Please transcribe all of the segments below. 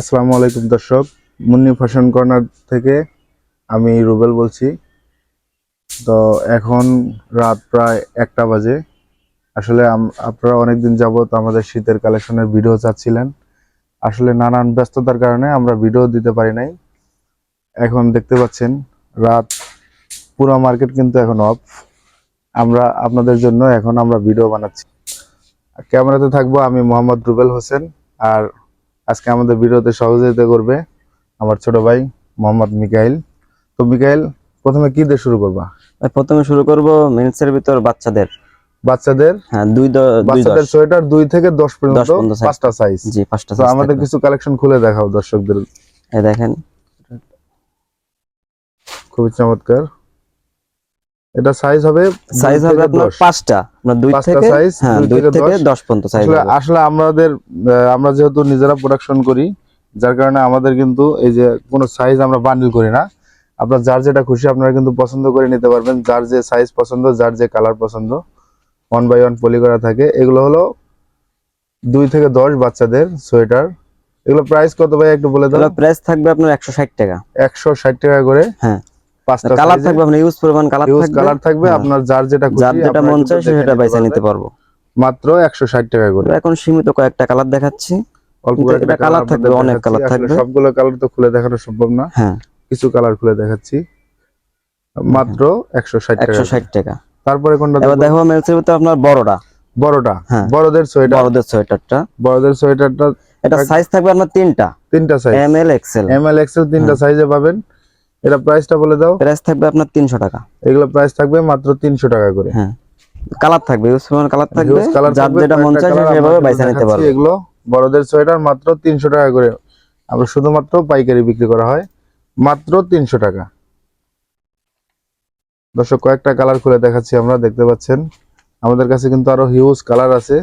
আসসালামু আলাইকুম, দর্শক। মুন্নি ফ্যাশন কর্নার থেকে আমি রুবেল বলছি। তো এখন রাত প্রায় একটা বাজে। আসলে আপনারা অনেকদিন যাবত আমাদের শীতের কালেকশনের ভিডিও চাচ্ছিলেন। আসলে নানান ব্যস্ততার কারণে আমরা ভিডিও দিতে পারি নাই। এখন দেখতে পাচ্ছেন, রাত পুরো মার্কেট কিন্তু এখন অফ। আমরা আপনাদের জন্য এখন আমরা ভিডিও বানাচ্ছি। ক্যামেরাতে থাকব আমি মোহাম্মদ রুবেল হোসেন, আর আজকে আমাদের ভিডিওতে সহযোগিতা করবে আমার ছোট ভাই মোহাম্মদ মিকাইল। তো মিকাইল প্রথমে কি দিয়ে শুরু করবা? প্রথমে শুরু করব মেন্সের ভিতর বাচ্চাদের। বাচ্চাদের? হ্যাঁ দুই বাচ্চাদের সোয়েটার দুই থেকে দশ পর্যন্ত পাঁচটা সাইজ জি পাঁচটা size আমাদের কিছু কালেকশন খুলে দেখাও দর্শকদের। এই দেখেন। খুবই চমৎকার। এটা সাইজ হবে সাইজ হবে আপনার দশ। পাঁচটা। আপনার দুই পাঁচটা থেকে size, হ্যাঁ দুই দুই থেকে থেকে দশ। দশ পর্যন্ত সাইজ আসলে আসলে আমাদের আমরা যেহেতু নিজেরা প্রোডাকশন করি যার কারণে আমাদের কিন্তু এই যে কোনো সাইজ আমরা বান্ডিল করি না। আপনার যার যেটা খুশি আপনারা কিন্তু পছন্দ করে নিতে পারবেন। যার যে সাইজ পছন্দ যার যে কালার পছন্দ ওয়ান বাই ওয়ান পলি করা থাকে। এগুলো হলো দুই থেকে দশ বাচ্চাদের সোয়েটার। এগুলো প্রাইস কত ভাই একটু বলে দাও প্রাইস থাকবে আপনার একশো ষাট টাকা। একশো ষাট টাকা করে। হ্যাঁ। পাঁচটা কালার থাকবে আপনার ইউজ পরিমাণ কালার থাকবে কালার থাকবে হ্যাঁ। আপনার যার যেটা যার যেটা মন চায় সেটা নিতে নিতে পারব। মাত্র একশো ষাট টাকা করে। এখন সীমিত কয়েকটা কালার দেখাচ্ছি। অল্প কয়েকটা আপনাদের থাকবে, অনেক আসলে থাকবে। সবগুলো কালার তো খুলে দেখানো সম্ভব না। হ্যাঁ। কিছু কালার খুলে দেখাচ্ছি। মাত্র একশো ষাট টাকা। একশো ষাট টাকা। তারপরে কোনটা এবার দেখো মেন্সের ভিতর আপনার বড়টা। বড়টা। হ্যাঁ। বড়দের সোয়েটার বড়দের সোয়েটারটা বড়দের সোয়েটারটা এটা সাইজ থাকবে আপনার তিনটা। তিনটা size M L XL M L XL তিনটা হ্যাঁ। সাইজে পাবেন। এটা প্রাইসটা বলে দাও। প্রাইস থাকবে আপনার তিনশো টাকা। এগুলো প্রাইস থাকবে মাত্র তিনশো টাকা করে। হ্যাঁ। কালার থাকবে ইউজ পরিমাণ কালার থাকবে যার যেটা মন চায় সেভাবে বাইসা নিতে। পারবে। এগুলো। বড়দের সোয়েটার মাত্র তিনশো টাকা করে। আমরা শুধুমাত্র পাইকারি বিক্রি করা হয় মাত্র তিনশো টাকা। দর্শক কয়েকটা কালার খুলে দেখাচ্ছি আমরা দেখতে পাচ্ছেন। আমাদের কাছে কিন্তু আরও হিউজ কালার আছে।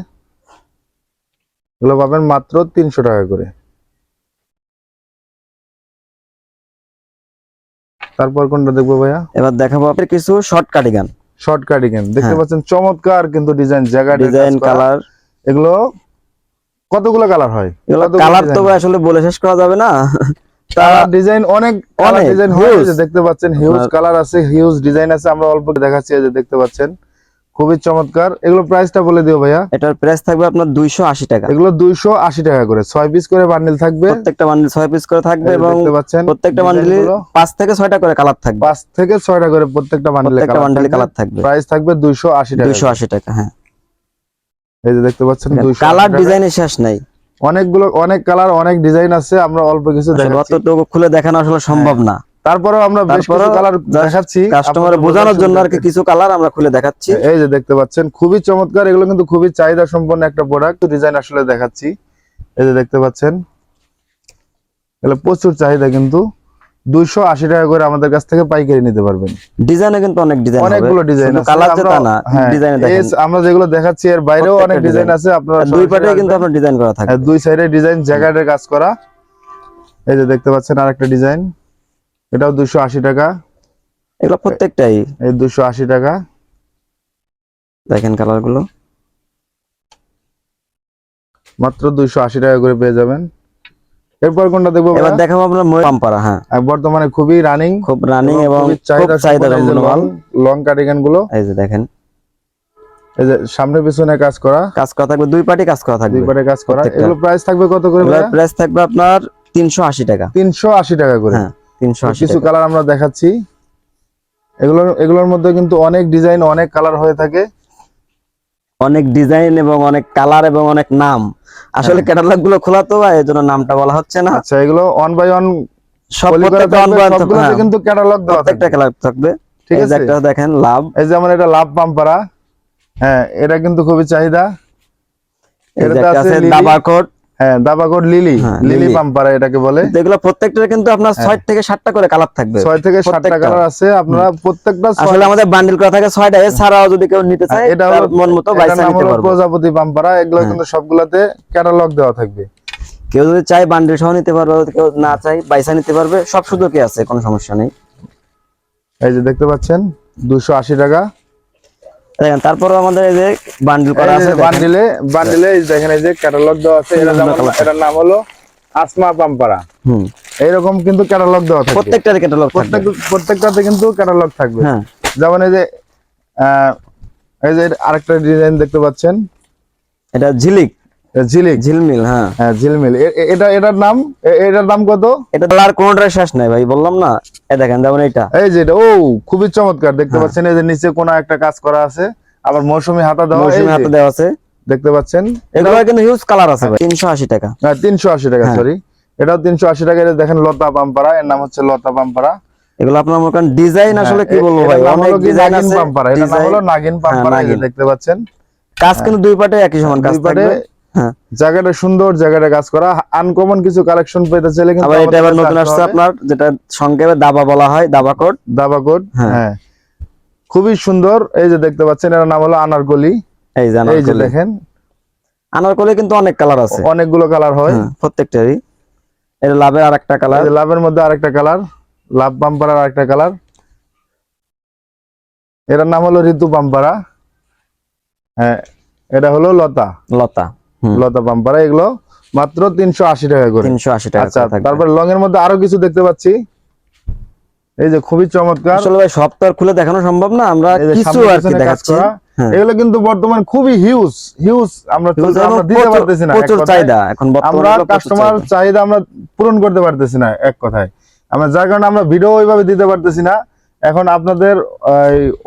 এগুলো পাবেন মাত্র তিনশো টাকা করে। তারপর কোনটা দেখব ভাইয়া? এবার দেখাবো আপনার কিছু শর্ট কাটিগান শর্ট কার্ডিগান দেখতে হ্যাঁ। পাচ্ছেন চমৎকার কিন্তু ডিজাইন জায়গা ডিজাইন কালার এগুলো কতগুলো কালার হয়? এগুলো কালার তো আসলে বলে শেষ করা যাবে না। তা কালার ডিজাইন অনেক অনেক অনেক, ডিজাইন হয় দেখতে পাচ্ছেন হিউজ কালার আছে হিউজ ডিজাইন আছে আমরা অল্প দেখাচ্ছি যে দেখতে পাচ্ছেন। খুবই চমৎকার। এগুলো প্রাইসটা বলে দিও ভাইয়া। এটার প্রাইস থাকবে আপনার দুইশো আশি টাকা। এগুলো দুইশো আশি টাকা করে। ছয় পিস করে বান্ডিল থাকবে। প্রত্যেকটা বান্ডিল ছয় পিস করে থাকবে এবং প্রত্যেকটা বান্ডিলে পাঁচ থেকে ছয়টা করে কালার থাকবে। পাঁচ থেকে ছয়টা করে প্রত্যেকটা বান্ডিলে বান্ডিলে কালার থাকবে। প্রাইস থাকবে। দুইশো আশি টাকা দুইশো আশি টাকা হ্যাঁ। এই যে দেখতে পাচ্ছেন কালার ডিজাইনের শেষ নাই। অনেকগুলো অনেক কালার অনেক ডিজাইন আছে। আমরা অল্প কিছু আসলে দেখাচ্ছি। অতটুকু খুলে দেখানো আসলে সম্ভব না। তারপরেও আমরা বেশ কিছু কালার দেখাচ্ছি। কাস্টমার বোঝানোর জন্য আর কিছু কালার আমরা খুলে দেখাচ্ছি। এই যে দেখতে পাচ্ছেন খুবই চমৎকার। এগুলো কিন্তু খুবই চাহিদা সম্পন্ন একটা প্রোডাক্ট ডিজাইন আসলে দেখাচ্ছি। এই যে দেখতে পাচ্ছেন এগুলো প্রচুর চাহিদা কিন্তু। দুইশো আশি টাকা করে আমাদের কাছ থেকে পাইকারি নিতে পারবেন। ডিজাইনে কিন্তু অনেক ডিজাইন অনেকগুলো ডিজাইন কালার যে তা আমরা- না হ্যাঁ, ডিজাইনে এই আমরা যেগুলো দেখাচ্ছি এর বাইরেও অনেক ডিজাইন আছে। আপনারা দুই পাটে কিন্তু। আপনার ডিজাইন করা থাকে। হ্যাঁ, দুই সাইডে ডিজাইন জ্যাকেটের কাজ করা। এই যে দেখতে পাচ্ছেন আরেকটা ডিজাইন এটাও দুইশো আশি টাকা। এগুলো প্রত্যেকটাই? এই দুইশো আশি টাকা। দেখেন কালারগুলো মাত্র দুইশো আশি টাকা করে পেয়ে যাবেন। এরপর কোনটা দেখব এবার দেখাবো আপনার পাম্পারা হ্যাঁ। বর্তমানে খুবই রানিং খুব রানিং এবং চাহিদা চাহিদা লং কার্ডিগানগুলো। এই যে দেখেন। এই যে সামনে পিছনে কাজ করা। কাজ করা থাকবে দুই পাটি কাজ করা থাকবে। দুই পারে কাজ করা। এগুলো প্রাইস থাকবে কত করে প্রাইস থাকবে আপনার তিনশো আশি টাকা। তিনশো আশি টাকা করে। হ্যাঁ। তিনশো কিছু কালার আমরা দেখাচ্ছি। এগুলোর এগুলোর মধ্যে কিন্তু অনেক ডিজাইন অনেক কালার হয়ে থাকে। অনেক ডিজাইন এবং অনেক কালার এবং অনেক নাম। আসলে হ্যাঁ। ক্যাটালগগুলো খোলা তো ভাই, এই জন্য নামটা বলা হচ্ছে না। আচ্ছা এগুলো ওয়ান বাই ওয়ান কিন্তু ক্যাটালগ দেওয়া থাকবে। কালার থাকবে। ঠিক আছে? একটা দেখেন লাভ এই যেমন এটা লাভ পাম্পারা হ্যাঁ এটা কিন্তু খুবই চাহিদা। যে এটাতে আছে দাবা কোট হ্যাঁ দাবাগড় লিলি হ্যাঁ, লিলি। পাম্পারা এটাকে বলে। এগুলো প্রত্যেকটার কিন্তু আপনার ছয় থেকে করে কালার থাকবে। থেকে প্রত্যেকটা। কালার আছে আপনারা প্রত্যেকটা আসলে আমাদের বান্ডিল করা থাকে ছয়টা এছাড়াও যদি কেউ নিতে চায় এটা মন মতো বাইসা নিতে পারবে। প্রজাপতি পাম্পারা এগুলো হ্যাঁ। কিন্তু সবগুলাতে ক্যাটালগ দেওয়া থাকবে। কেউ যদি চায় বান্ডিল সহ নিতে পারবে কেউ না চাই বাইসা নিতে পারবে সব সুযোগই আছে কোনো সমস্যা নেই। এই যে দেখতে পাচ্ছেন দুশো আশি টাকা। দেখেন তারপরে আমাদের এই যে বান্ডিল করা আছে। বান্ডিলে বান্ডিলে দেখেন এই যে ক্যাটালগ দেওয়া আছে এটার নাম- হলো আসমা পাম্পারা। হুম। এইরকম কিন্তু ক্যাটালগ দেওয়া থাকবে প্রত্যেকটার ক্যাটালগ প্রত্যেক প্রত্যেকটাতে কিন্তু ক্যাটালগ থাকবে। হ্যাঁ। যেমন এই যে আহ, এই যে আরেকটা ডিজাইন দেখতে পাচ্ছেন। এটা ঝিলিক। ঝিলিক? ঝিলমিল হ্যাঁ। হ্যাঁ ঝিলমিল। এটা এটার নাম? এটার দাম কত? এটা তো আর কোনটার শেষ নাই ভাই বললাম না। এ দেখেন যেমন এটা এই যে এটা ও খুবই চমৎকার। দেখতে হ্যাঁ। পাচ্ছেন এই যে নিচে কোনো একটা কাজ করা আছে। আবার মৌসুমী হাতা দেওয়া মৌসুমী যে, দেওয়া আছে। দেখতে পাচ্ছেন। এগুলো কিন্তু হিউজ কালার আছে ভাই তিনশো আশি টাকা। হ্যাঁ তিনশো আশি টাকা হ্যাঁ। সরি এটাও তিনশো আশি টাকা এটা দেখেন লতা পাম্পারা এর নাম হচ্ছে লতা পাম্পারা। এগুলো আপনার মনে করেন ডিজাইন আসলে কি হ্যাঁ, বলব ভাই? অনেক ডিজাইন নাগিন আছে পাম্পারা। এটার নাম হলো নাগিন পাম্পারা। দেখতে পাচ্ছেন। কাজ কিন্তু দুই পাটে একই সমান কাজ থাকবে। হ্যাঁ। জায়গাটা সুন্দর জায়গাটা কাজ করা। আনকমন কিছু কালেকশন পেতে চাইলে কিন্তু আবার এটা আবার নতুন আসছে আপনার যেটা সংক্ষেপে দাবা বলা হয় দাবা কোড দাবা কোড হ্যাঁ। হ্যাঁ। খুবই সুন্দর। এই যে দেখতে পাচ্ছেন এর নাম হলো আনারকলি। এই যে এই যে দেখেন। আনারকলি কিন্তু অনেক কালার আছে। অনেকগুলো কালার হয়। হ্যাঁ, প্রত্যেকটারই। এটা লাভের আর একটা কালার এই লাভের মধ্যে আরেকটা কালার লাভ পাম্পারার আরেকটা কালার এটার নাম হলো ঋতু পাম্পারা হ্যাঁ এটা হলো লতা। লতা। লতা পাম্পারা এগুলো মাত্র তিনশো আশি টাকা করে। তিনশো আশি টাকা আচ্ছা তারপর লং এর মধ্যে আরও কিছু দেখতে পাচ্ছি। এই যে খুবই চমৎকার। আসলে ভাই সব তো আর খুলে দেখানো সম্ভব না আমরা কিছু আর কি দেখাচ্ছি। হ্যাঁ। এগুলো কিন্তু বর্তমান খুবই হিউজ হিউজ আমরা দিতে পারতেছি না প্রচুর চাহিদা এখন আমরা কাস্টমার চাহিদা। আমরা পূরণ করতে পারতেছি না এক কথায়। আমরা যার কারণে আমরা ভিডিও ওইভাবে দিতে পারতেছি না। এখন আপনাদের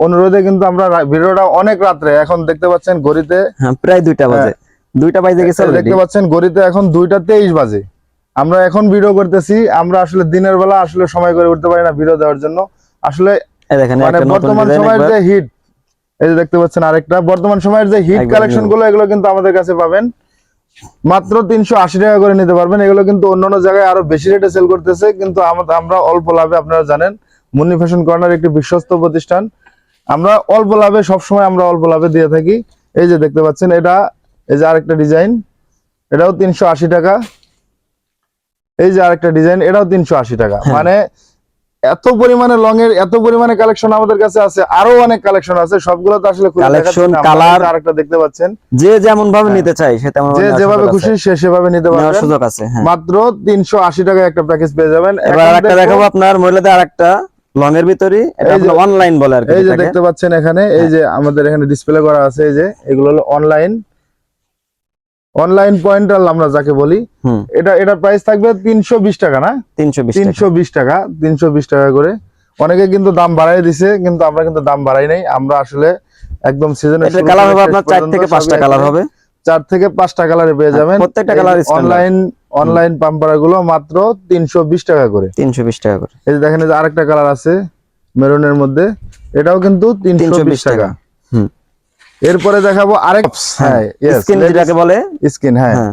অনুরোধে কিন্তু আমরা ভিডিওটা অনেক রাত্রে এখন দেখতে পাচ্ছেন ঘড়িতে হ্যাঁ প্রায় দুইটা বাজে। দুইটা বাজে গেছে দেখতে পাচ্ছেন ঘড়িতে এখন দুইটা তেইশ বাজে। আমরা এখন ভিডিও করতেছি আমরা আসলে দিনের বেলা আসলে সময় করে উঠতে পারি না ভিডিও দেওয়ার জন্য। আসলে মানে বর্তমান সময়ের যে হিট এই যে দেখতে পাচ্ছেন আরেকটা বর্তমান সময়ের যে হিট কালেকশনগুলো এগুলো কিন্তু আমাদের কাছে পাবেন। মাত্র তিনশো আশি টাকা করে নিতে পারবেন। এগুলো কিন্তু অন্যান্য জায়গায় আরও বেশি রেটে সেল করতেছে কিন্তু আমরা অল্প লাভে আপনারা জানেন মুন্নি ফ্যাশন কর্নার একটি বিশ্বস্ত প্রতিষ্ঠান। আমরা অল্প লাভে সবসময় আমরা অল্প লাভে দিয়ে থাকি। এই যে দেখতে পাচ্ছেন এটা এই যে আরেকটা ডিজাইন এটাও তিনশো আশি টাকা। এই যে আরেকটা ডিজাইন এটাও তিনশো আশি টাকা। হ্যাঁ। মানে এত পরিমাণে লং এর এত পরিমাণে কালেকশন আমাদের কাছে আছে আরও অনেক কালেকশন আছে সবগুলো তো আসলে খুলে Collection, দেখাচ্ছি না। আমরা colour, কিন্তু আরেকটা দেখতে পাচ্ছেন। যে যেমন ভাবে হ্যাঁ। নিতে চাই সে তেমন যে যেভাবে খুশি সে সেভাবে নিতে পারবেন। সুযোগ আছে হ্যাঁ। মাত্র তিনশো আশি টাকায় একটা প্যাকেজ পেয়ে যাবেন। এবার একটা দেখবো- আপনার মহিলাদের আরেকটা লং এর ভিতরে এটা অনলাইন বলে আর কি এই যে দেখতে পাচ্ছেন এখানে এই যে আমাদের এখানে ডিসপ্লে করা আছে এই যে এগুলো হলো অনলাইন অনলাইন পয়েন্টাল আমরা যাকে বলি এটা এটার প্রাইস থাকবে তিনশো বিশ টাকা না? তিনশো বিশ টাকা। তিনশো বিশ টাকা তিনশো বিশ টাকা করে। অনেকে কিন্তু দাম বাড়াই দিছে কিন্তু আমরা কিন্তু দাম বাড়াই নাই। আমরা আসলে একদম সিজনের কালার হবে আপনার চার থেকে পাঁচটা কালার হবে। চার থেকে পাঁচটা কালারে পেয়ে হ্যাঁ, যাবেন। প্রত্যেকটা কালার। অনলাইন অনলাইন পাম্পারা গুলো মাত্র তিনশো বিশ টাকা করে। তিনশো বিশ টাকা করে। এই যে দেখেন এই যে আরেকটা কালার আছে মেরুনের মধ্যে। এটাও কিন্তু তিনশো তিনশো বিশ বিশ টাকা। টাকা। হুম। এরপরে দেখাবো আরেক হ্যাঁ স্কিন যেটাকে বলে? স্কিন হ্যাঁ। হ্যাঁ।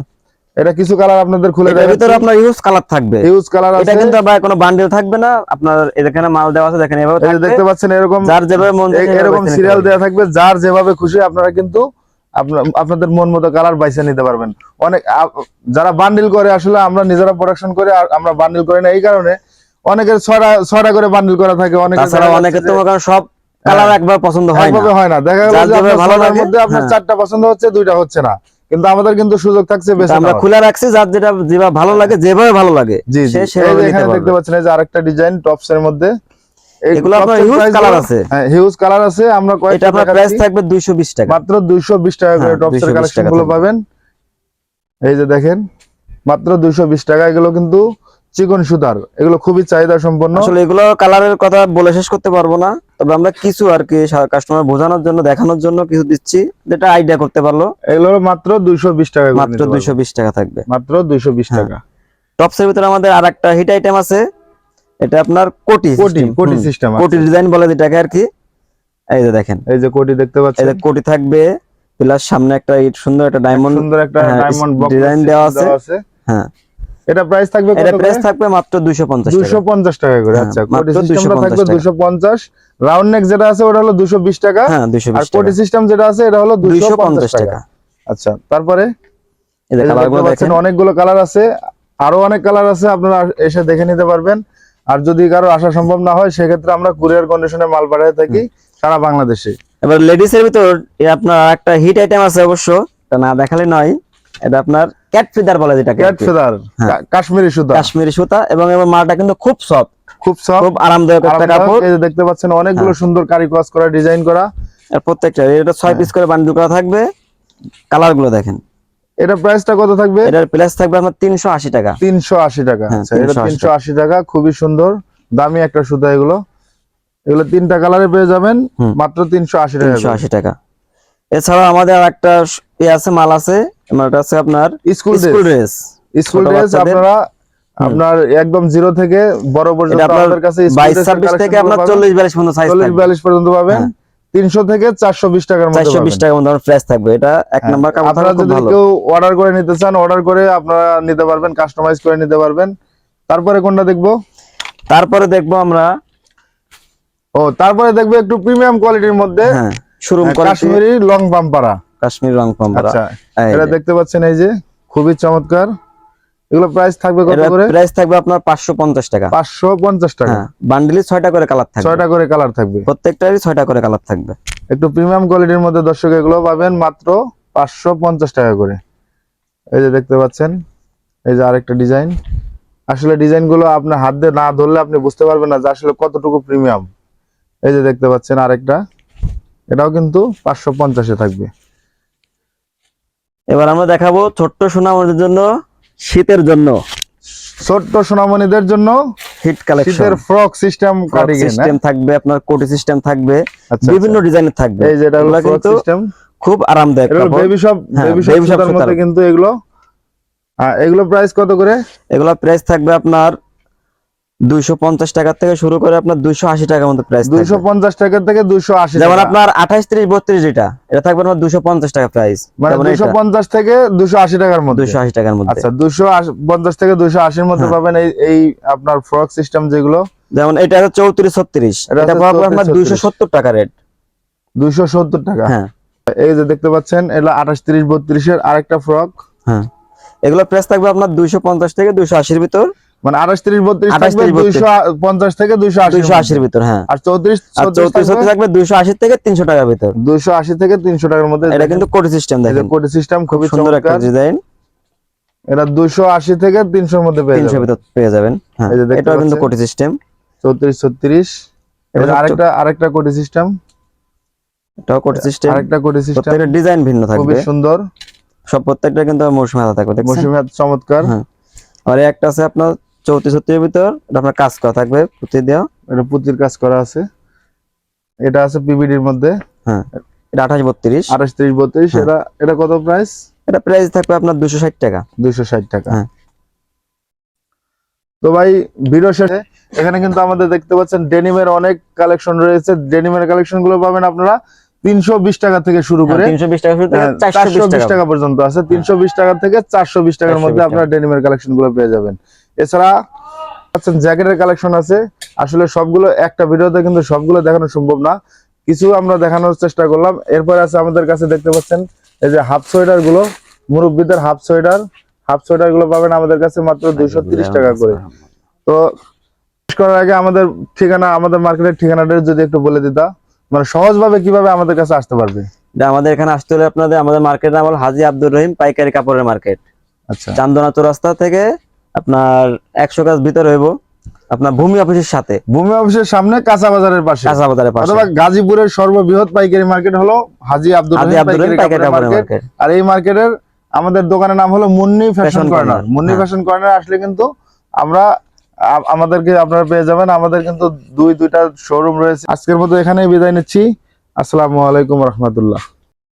এটা কিছু কালার আপনাদের খুলে এটার ভিতরে আপনার ইউজ কালার থাকবে। ইউজ কালার এটা কিন্তু আবার কোনো বান্ডেল থাকবে না। আপনার এখানে মাল দেওয়া আছে দেখেন এভাবে থাকবে। দেখতে পাচ্ছেন এরকম যার যেভাবে মন এরকম সিরিয়াল। দেওয়া থাকবে যার যেভাবে খুশি আপনারা কিন্তু আপনাদের মন মতো কালার বাইসে নিতে পারবেন। অনেক যারা বান্ডিল করে আসলে আমরা নিজেরা প্রোডাকশন করে আর আমরা বান্ডিল করি না। এই কারণে অনেকের ছয়টা ছয়টা করে বান্ডিল করা থাকে অনেকে অনেকে তো সব কালার একবার পছন্দ হয় না। হয় না। দেখা গেল যে আপনার মধ্যে আপনার হ্যাঁ। চারটা পছন্দ হচ্ছে দুইটা হচ্ছে না। কিন্তু আমাদের কিন্তু সুযোগ থাকছে বেশি আমরা খুলে রাখছি যার যেটা যেভাবে ভালো লাগে যেভাবে ভালো লাগে জি সে সেভাবে নিতে দেখতে পাচ্ছেন এই যে আরেকটা ডিজাইন টপস এর মধ্যে। এগুলো আপনার colour গুলো- আছে। হ্যাঁ হিউজ কালার আছে। আমরা কয়েকটা আপনার প্রাইস থাকবে দুইশো বিশ টাকা। মাত্র দুইশো বিশ টাকা করে হ্যাঁ, টপস এর কালেকশনগুলো পাবেন। এই যে দেখেন মাত্র দুইশো বিশ টাকা। এগুলো কিন্তু চিকন সুতার এগুলো খুবই চাহিদা সম্পন্ন আসলে এগুলো কালারের কথা বলে শেষ করতে পারব না তবে আমরা কিছু আর কি কাস্টমার বোঝানোর জন্য দেখানোর জন্য কিছু দিচ্ছি যেটা আইডিয়া করতে পারল। এগুলো মাত্র দুইশো বিশ টাকা মাত্র দুইশো। বিশ টাকা থাকবে। মাত্র দুইশো বিশ হ্যাঁ। টাকা। টপসের ভিতরে আমাদের আর একটা হিট আইটেম আছে এটা আপনার কোটি কোটি কোটি সিস্টেম কোটি ডিজাইন বলে যেটাকে আর কি। এই যে দেখেন। এই যে কোটি দেখতে এই পাচ্ছেন। যে কোটি থাকবে প্লাস সামনে একটা সুন্দর একটা ডায়মন্ড সুন্দর একটা হ্যাঁ, ডায়মন্ড বক্স design দেওয়া। আছে। হ্যাঁ। এটা প্রাইস থাকবে এটা প্রাইস থাকবে মাত্র দুইশো পঞ্চাশ দুশো পঞ্চাশ টাকা করে হ্যাঁ, আচ্ছা কোটি সিস্টেমটা থাকবে টাকা। দুশো পঞ্চাশ। রাউন্ড নেক যেটা আছে ওটা হলো দুশো বিশ টাকা। হ্যাঁ দুইশো আর বিশ কোটি সিস্টেম যেটা আছে এটা হলো দুশো দুইশো পঞ্চাশ পঞ্চাশ টাকা। টাকা। আচ্ছা তারপরে? এই যে এই যে কালার দেখতে গুলো পাচ্ছেন দেখেন। অনেকগুলো কালার আছে। আরও অনেক কালার আছে আপনারা এসে দেখে নিতে পারবেন। আর যদি কারও আসা সম্ভব না হয় সেক্ষেত্রে আমরা কুরিয়ার কন্ডিশনে মাল পাঠিয়ে থাকি সারা বাংলাদেশে। এবার লেডিস এর ভিতর আপনার একটা হিট আইটেম আছে অবশ্য এটা না দেখালে নয়। এটা আপনার ক্যাট ফিদার বলে যেটাকে ক্যাট ফেদার হ্যাঁ। কাশ্মীরি সুতা। কাশ্মীরি সুতা এবং এবার মালটা কিন্তু খুব সফট। খুব সফট। খুব আরামদায়ক একটা কাপড়। এই যে দেখতে পাচ্ছেন অনেকগুলো হ্যাঁ। সুন্দর কারিকাজ করা ডিজাইন করা। আর প্রত্যেকটা এটা ছয় হ্যাঁ। পিস করে বান্ডিল করা থাকবে। কালারগুলো দেখেন। এটা প্রাইসটা কত থাকবে? এটার প্রাইস থাকবে আপনার তিনশো আশি টাকা। তিনশো আশি টাকা। আচ্ছা, এটা 380 তিনশো আশি টাকা খুবই সুন্দর। দামি একটা সুতা এগুলো। এগুলো তিনটা কালারে পেয়ে যাবেন। মাত্র তিনশো আশি টাকা তিনশো আশি টাকা। এছাড়া আমাদের একটা এ আছে মাল আছে মালটা আছে আপনার স্কুল ড্রেস। School dress. আপনারা আপনার একদম জিরো থেকে বড় পর্যন্ত এটা আপনার আমাদের কাছে বাইশ ছাব্বিশ থেকে আপনার চল্লিশ বিয়াল্লিশ পর্যন্ত সাইজ চল্লিশ থাকবে। বিয়াল্লিশ পর্যন্ত পাবেন। হ্যাঁ। তিনশো থেকে চারশো বিশ টাকার মধ্যে চারশো বিশ পাবেন। টাকার মধ্যে প্রাইস থাকবে। এটা এক হ্যাঁ, নম্বর কাপড় আপনারা যদি কেউ অর্ডার করে নিতে চান অর্ডার করে আপনারা নিতে পারবেন কাস্টমাইজ করে নিতে পারবেন। তারপরে কোনটা দেখব? তারপরে দেখব আমরা ও তারপরে দেখব একটু প্রিমিয়াম কোয়ালিটির মধ্যে। হ্যাঁ। শোরুম হ্যাঁ, কাশ্মীরি লং পাম্পারা। কাশ্মীর রং পাম্পারা। আচ্ছা এটা দেখতে পাচ্ছেন এই যে খুবই চমৎকার। এগুলো প্রাইস থাকবে কত করে? প্রাইস থাকবে আপনার পাঁচশো পঞ্চাশ টাকা। পাঁচশো পঞ্চাশ টাকা। হ্যাঁ বান্ডিলে ছয়টা করে কালার থাকবে। ছয়টা করে কালার থাকবে। প্রত্যেকটারই ছয়টা করে কালার থাকবে। একটু প্রিমিয়াম কোয়ালিটির মধ্যে দর্শক এগুলো পাবেন মাত্র পাঁচশো পঞ্চাশ টাকা করে। এই যে দেখতে পাচ্ছেন এই যে আরেকটা ডিজাইন আসলে ডিজাইনগুলো আপনার হাত দিয়ে না ধরলে আপনি বুঝতে পারবেন না যে আসলে কতটুকু প্রিমিয়াম এই যে দেখতে পাচ্ছেন আরেকটা। এটাও কিন্তু পাঁচশো পঞ্চাশে থাকবে। এবার আমরা দেখাবো ছোট্ট সোনামণির জন্য শীতের জন্য। ছোট্ট সোনামণিদের জন্য হিট কালেকশন শীতের ফ্রক সিস্টেম কাটিং সিস্টেম থাকবে আপনার কোটি সিস্টেম থাকবে আচ্ছা বিভিন্ন ডিজাইনের থাকবে। এই যেটা হলো ফ্রক কিন্তু সিস্টেম খুব আরামদায়ক কাপড়। বেবি হ্যাঁ, বেবি সুতার মধ্যে কিন্তু এগুলো এগুলো প্রাইস কত করে? এগুলা প্রাইস থাকবে আপনার দুইশো পঞ্চাশ টাকা থেকে শুরু করে আপনার দুইশো আশি টাকার মতো প্রাইস দুইশো পঞ্চাশ টাকা থেকে দুইশো আশি যেমন আপনার আঠাশ ত্রিশ বত্রিশ এটা এটা থাকবে আপনার দুশো পঞ্চাশ টাকা প্রাইস মানে দুইশো পঞ্চাশ থেকে দুইশো আশি টাকার মধ্যে। দুইশো আশি টাকার মধ্যে। আচ্ছা দুইশো পঞ্চাশ থেকে দুইশো আশির মধ্যে হ্যাঁ। পাবেন এই এই আপনার ফ্রক সিস্টেম যেগুলো। যেমন এটা হচ্ছে চৌত্রিশ ছত্রিশ। এটা এটা পাবো আপনার 34, দুইশো সত্তর টাকা রেট দুইশো সত্তর টাকা। হ্যাঁ। এই যে দেখতে পাচ্ছেন এগুলো আঠাশ তিরিশ বত্রিশের আরেকটা ফ্রক হ্যাঁ। এগুলো প্রাইস থাকবে আপনার দুইশো পঞ্চাশ থেকে দুইশো আশির ভিতর। মানে আঠাশ তিরিশ বত্রিশ 28, থাকবে 30, দুইশো পঞ্চাশ থেকে দুইশো দুইশো আশির ভিতর হ্যাঁ। আর চৌত্রিশ চৌত্রিশ থাকবে দুইশো আশি থেকে তিনশো টাকার ভিতর। দুইশো আশি থেকে তিনশো টাকার মধ্যে এটা কিন্তু কোটি সিস্টেম দেখেন। কোটি সিস্টেম খুবই সুন্দর একটা ডিজাইন এটা দুইশো আশি থেকে তিনশোর মধ্যে পেয়ে তিনশো ভিতর পেয়ে যাবেন হ্যাঁ। এটাও কিন্তু কোটি সিস্টেম চৌত্রিশ ছত্রিশ। এবার আরেকটা আরেকটা কোটি সিস্টেম এটাও কোটি সিস্টেম আরেকটা কোটি সিস্টেম ডিজাইন ভিন্ন খুবই থাকবে। সুন্দর। সব প্রত্যেকটা কিন্তু মৌসুমে আলাদা থাকবে মৌসুমি হাত চমৎকার। হ্যাঁ। আর একটা আছে আপনার চৌত্রিশ ছত্রিশের ভিতর এটা আপনার কাজ করা থাকবে পুঁতি দেওয়া। এটা পুতির কাজ করা আছে। এটা আছে পিবিডির মধ্যে। হ্যাঁ এটা আঠাশ বত্রিশ। আঠাশ ত্রিশ বত্রিশ হ্যাঁ। এটা এটা কত প্রাইস এটা প্রাইস থাকবে আপনার দুশো ষাট টাকা। দুইশো ষাট টাকা। হ্যাঁ। তো ভাই ভিডিও শেষে এখানে কিন্তু আমাদের দেখতে পাচ্ছেন ডেনিমের অনেক কালেকশন রয়েছে। ডেনিমের কালেকশনগুলো পাবেন আপনারা তিনশো বিশ টাকা থেকে শুরু করে। তিনশো বিশ টাকা হ্যাঁ, চারশো বিশ পর্যন্ত আছে। তিনশো বিশ টাকা থেকে চারশো বিশ টাকার মধ্যে। আপনারা ডেনিমের কালেকশনগুলো পেয়ে যাবেন। এছাড়া পাচ্ছেন জ্যাকেটের কালেকশন আছে। আসলে সবগুলো একটা ভিডিওতে কিন্তু সবগুলো দেখানো সম্ভব না। কিছু আমরা দেখানোর চেষ্টা করলাম। এরপর আছে আমাদের কাছে দেখতে পাচ্ছেন এই যে হাফ সোয়েটারগুলো মুরব্বীদের হাফ সোয়েটার। হাফ সোয়েটারগুলো পাবেন আমাদের কাছে মাত্র দুইশো টাকা করে। তো শেষ করার আগে আমাদের ঠিকানা আমাদের মার্কেটের ঠিকানাটা যদি একটু বলে দিতা মানে সহজভাবে কীভাবে আমাদের কাছে আসতে পারবে? আমাদের এখানে আসতে হলে আপনাদের আমাদের মার্কেট নাম হলো হাজি আব্দুর রহিম পাইকারি কাপড়ের মার্কেট। আচ্ছা। চান্দনা চৌরাস্তা থেকে আপনার একশো গাছ ভিতরে হইব। আপনার ভূমি অফিসের সাথে। ভূমি অফিসের সামনে কাঁচা বাজারের পাশে। কাঁচা বাজারের পাশে। অথবা গাজীপুরের সর্ববৃহৎ পাইকারি মার্কেট হলো হাজি আব্দুল পাইকারি মার্কেট। আর এই মার্কেটের আমাদের দোকানের নাম হলো মুন্নি ফ্যাশন কর্নার। মুন্নি হ্যাঁ। ফ্যাশন কর্নার আসলে কিন্তু আমরা আমাদেরকে আপনারা পেয়ে যাবেন। আমাদের কিন্তু দুই দুইটা শোরুম রয়েছে। আজকের মতো এখানেই বিদায় নিচ্ছি। আসসালামু আলাইকুম রহমতুল্লাহ।